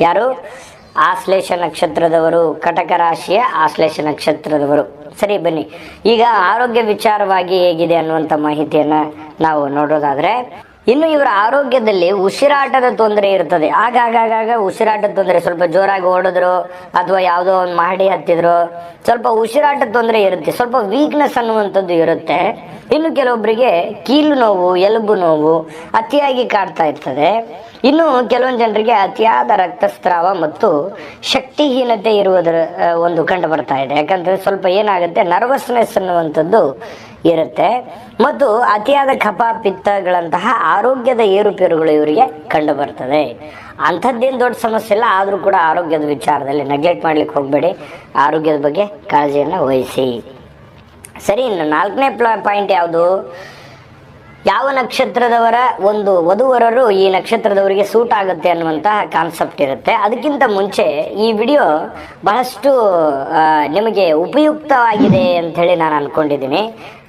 ಯಾರು? ಆಶ್ಲೇಷ ನಕ್ಷತ್ರದವರು, ಕಟಕ ರಾಶಿಯ ಆಶ್ಲೇಷ ನಕ್ಷತ್ರದವರು. ಸರಿ, ಬನ್ನಿ. ಈಗ ಆರೋಗ್ಯ ವಿಚಾರವಾಗಿ ಹೇಗಿದೆ ಅನ್ನುವಂಥ ಮಾಹಿತಿಯನ್ನ ನಾವು ನೋಡೋದಾದ್ರೆ, ಇನ್ನು ಇವರ ಆರೋಗ್ಯದಲ್ಲಿ ಉಸಿರಾಟದ ತೊಂದರೆ ಇರ್ತದೆ. ಆಗಾಗ ಉಸಿರಾಟದ ತೊಂದರೆ. ಸ್ವಲ್ಪ ಜೋರಾಗಿ ಓಡಿದ್ರು, ಅಥವಾ ಯಾವುದೋ ಒಂದು ಮಹಡಿ ಹತ್ತಿದ್ರು, ಸ್ವಲ್ಪ ಉಸಿರಾಟದ ತೊಂದರೆ ಇರುತ್ತೆ. ಸ್ವಲ್ಪ ವೀಕ್ನೆಸ್ ಅನ್ನುವಂಥದ್ದು ಇರುತ್ತೆ. ಇನ್ನು ಕೆಲವೊಬ್ಬರಿಗೆ ಕೀಲು ನೋವು, ಎಲುಬು ನೋವು ಅತಿಯಾಗಿ ಕಾಡ್ತಾ ಇರ್ತದೆ. ಇನ್ನು ಕೆಲವೊಂದು ಜನರಿಗೆ ಅತಿಯಾದ ರಕ್ತಸ್ರಾವ ಮತ್ತು ಶಕ್ತಿಹೀನತೆ ಇರುವುದರ ಒಂದು ಕಂಡು ಬರ್ತಾ ಇದೆ. ಯಾಕಂದ್ರೆ ಸ್ವಲ್ಪ ಏನಾಗುತ್ತೆ, ನರ್ವಸ್ನೆಸ್ ಅನ್ನುವಂಥದ್ದು ಇರುತ್ತೆ. ಮತ್ತು ಅತಿಯಾದ ಕಫ, ಪಿತ್ತಗಳಂತಹ ಆರೋಗ್ಯದ ಏರುಪೇರುಗಳು ಇವರಿಗೆ ಕಂಡು ಬರ್ತದೆ. ಅಂಥದ್ದೇನು ದೊಡ್ಡ ಸಮಸ್ಯೆ ಇಲ್ಲ, ಆದರೂ ಕೂಡ ಆರೋಗ್ಯದ ವಿಚಾರದಲ್ಲಿ ನೆಗ್ಲೆಕ್ಟ್ ಮಾಡ್ಲಿಕ್ಕೆ ಹೋಗಬೇಡಿ. ಆರೋಗ್ಯದ ಬಗ್ಗೆ ಕಾಳಜಿಯನ್ನು ವಹಿಸಿ. ಸರಿ ನಾಲ್ಕನೇ ಪ್ಲ ಪಾಯಿಂಟ್ ಯಾವುದು? ಯಾವ ನಕ್ಷತ್ರದವರ ಒಂದು ವಧುವರರು ಈ ನಕ್ಷತ್ರದವರಿಗೆ ಸೂಟ್ ಆಗುತ್ತೆ ಅನ್ನುವಂತಹ ಕಾನ್ಸೆಪ್ಟ್ ಇರುತ್ತೆ. ಅದಕ್ಕಿಂತ ಮುಂಚೆ ಈ ವಿಡಿಯೋ ಬಹಳಷ್ಟು ನಿಮಗೆ ಉಪಯುಕ್ತವಾಗಿದೆ ಅಂತ ಹೇಳಿ ನಾನು ಅನ್ಕೊಂಡಿದ್ದೀನಿ.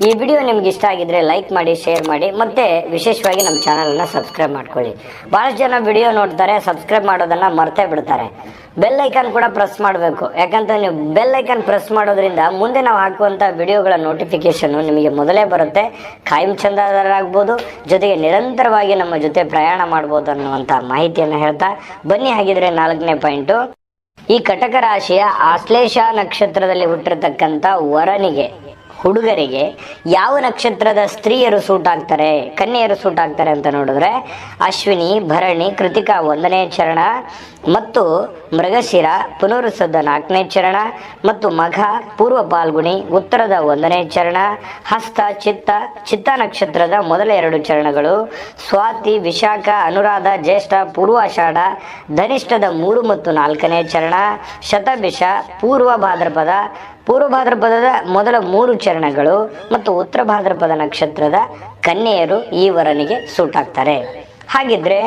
ಈ ವಿಡಿಯೋ ನಿಮ್ಗೆ ಇಷ್ಟ ಆಗಿದ್ರೆ ಲೈಕ್ ಮಾಡಿ, ಶೇರ್ ಮಾಡಿ, ಮತ್ತೆ ವಿಶೇಷವಾಗಿ ನಮ್ಮ ಚಾನಲನ್ನು ಸಬ್ಸ್ಕ್ರೈಬ್ ಮಾಡ್ಕೊಳ್ಳಿ. ಬಹಳಷ್ಟು ಜನ ವಿಡಿಯೋ ನೋಡ್ತಾರೆ, ಸಬ್ಸ್ಕ್ರೈಬ್ ಮಾಡೋದನ್ನ ಮರ್ತೇ ಬಿಡ್ತಾರೆ. ಬೆಲ್ ಐಕಾನ್ ಕೂಡ ಪ್ರೆಸ್ ಮಾಡಬೇಕು. ಯಾಕಂತ ನೀವು ಬೆಲ್ ಐಕಾನ್ ಪ್ರೆಸ್ ಮಾಡೋದ್ರಿಂದ ಮುಂದೆ ನಾವು ಹಾಕುವಂಥ ವಿಡಿಯೋಗಳ ನೋಟಿಫಿಕೇಶನ್ ನಿಮಗೆ ಮೊದಲೇ ಬರುತ್ತೆ. ಕಾಯಂ ಚಂದಾದಾರರಾಗ್ಬೋದು, ಜೊತೆಗೆ ನಿರಂತರವಾಗಿ ನಮ್ಮ ಜೊತೆ ಪ್ರಯಾಣ ಮಾಡ್ಬೋದು ಅನ್ನುವಂಥ ಮಾಹಿತಿಯನ್ನು ಹೇಳ್ತಾ ಬನ್ನಿ. ಹಾಗಿದ್ರೆ ನಾಲ್ಕನೇ ಪಾಯಿಂಟು. ಈ ಕಟಕ ರಾಶಿಯ ಆಶ್ಲೇಷ ನಕ್ಷತ್ರದಲ್ಲಿ ಹುಟ್ಟಿರ್ತಕ್ಕಂಥ ವರನಿಗೆ ಹುಡುಗರಿಗೆ ಯಾವ ನಕ್ಷತ್ರದ ಸ್ತ್ರೀಯರು ಸೂಟ್ ಆಗ್ತಾರೆ, ಕನ್ಯೆಯರು ಸೂಟ್ ಆಗ್ತಾರೆ ಅಂತ ನೋಡಿದ್ರೆ ಅಶ್ವಿನಿ, ಭರಣಿ, ಕೃತಿಕಾ ಒಂದನೇ ಚರಣ ಮತ್ತು ಮೃಗಶಿರ ಪುನರುಸದ ನಾಲ್ಕನೇ ಚರಣ ಮತ್ತು ಮಘ, ಪೂರ್ವ ಪಾಲ್ಗುಣಿ, ಉತ್ತರದ ಒಂದನೇ ಚರಣ, ಹಸ್ತ, ಚಿತ್ತ ಚಿತ್ತ ನಕ್ಷತ್ರದ ಮೊದಲ ಎರಡು ಚರಣಗಳು, ಸ್ವಾತಿ, ವಿಶಾಖ, ಅನುರಾಧ, ಜ್ಯೇಷ್ಠ, ಪೂರ್ವಾಷಾಢ, ಧನಿಷ್ಠದ ಮೂರು ಮತ್ತು ನಾಲ್ಕನೇ ಚರಣ, ಶತಭಿಷ, ಪೂರ್ವ ಭಾದ್ರಪದ ಪೂರ್ವ ಭಾದ್ರಪದದ ಮೊದಲ ಮೂರು ಚರಣಗಳು ಮತ್ತು ಉತ್ತರ ಭಾದ್ರಪದ ನಕ್ಷತ್ರದ ಕನ್ಯೆಯರು ಈ ವರನಿಗೆ ಸೂಟ್ ಆಗ್ತಾರೆ. ಹಾಗಿದ್ರೆ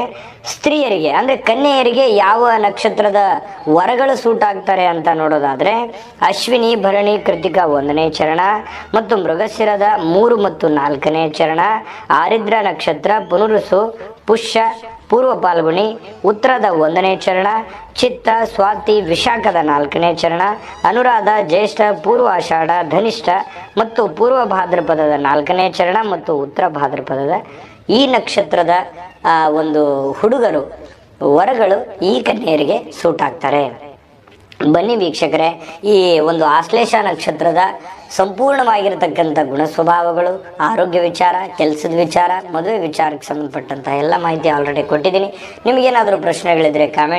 ಸ್ತ್ರೀಯರಿಗೆ, ಅಂದ್ರೆ ಕನ್ಯೆಯರಿಗೆ ಯಾವ ನಕ್ಷತ್ರದ ವರಗಳು ಸೂಟ್ ಆಗ್ತಾರೆ ಅಂತ ನೋಡೋದಾದ್ರೆ ಅಶ್ವಿನಿ, ಭರಣಿ, ಕೃತಿಕಾ ಒಂದನೇ ಚರಣ ಮತ್ತು ಮೃಗಶಿರದ ಮೂರು ಮತ್ತು ನಾಲ್ಕನೇ ಚರಣ, ಆರಿದ್ರ ನಕ್ಷತ್ರ, ಪುನರುಸು, ಪುಷ್ಯ, ಪೂರ್ವ ಪಾಲ್ಗುಣಿ, ಉತ್ತರದ ಒಂದನೇ ಚರಣ, ಚಿತ್ತ, ಸ್ವಾತಿ, ವಿಶಾಖದ ನಾಲ್ಕನೇ ಚರಣ, ಅನುರಾಧ, ಜ್ಯೇಷ್ಠ, ಪೂರ್ವ ಆಷಾಢ, ಧನಿಷ್ಠ ಮತ್ತು ಪೂರ್ವ ಭಾದ್ರಪದದ ನಾಲ್ಕನೇ ಚರಣ ಮತ್ತು ಉತ್ತರ ಭಾದ್ರಪದದ ಈ ನಕ್ಷತ್ರದ ಆ, ಒಂದು ಹುಡುಗರು ವರಗಳು ಈ ಕನ್ಯೆಯರಿಗೆ ಸೂಟ್ ಆಗ್ತಾರೆ. ಬನ್ನಿ ವೀಕ್ಷಕರೇ ಈ ಒಂದು ಆಶ್ಲೇಷ ನಕ್ಷತ್ರದ ಸಂಪೂರ್ಣವಾಗಿರತಕ್ಕಂಥ ಗುಣ ಸ್ವಭಾವಗಳು ಆರೋಗ್ಯ ವಿಚಾರ ಕೆಲಸದ ವಿಚಾರ ಮದುವೆ ವಿಚಾರಕ್ಕೆ ಸಂಬಂಧಪಟ್ಟಂತಹ ಎಲ್ಲ ಮಾಹಿತಿ ಆಲ್ರೆಡಿ ಕೊಟ್ಟಿದ್ದೀನಿ. ನಿಮಗೇನಾದರೂ ಪ್ರಶ್ನೆಗಳಿದ್ರೆ ಕಾಮೆಂಟ್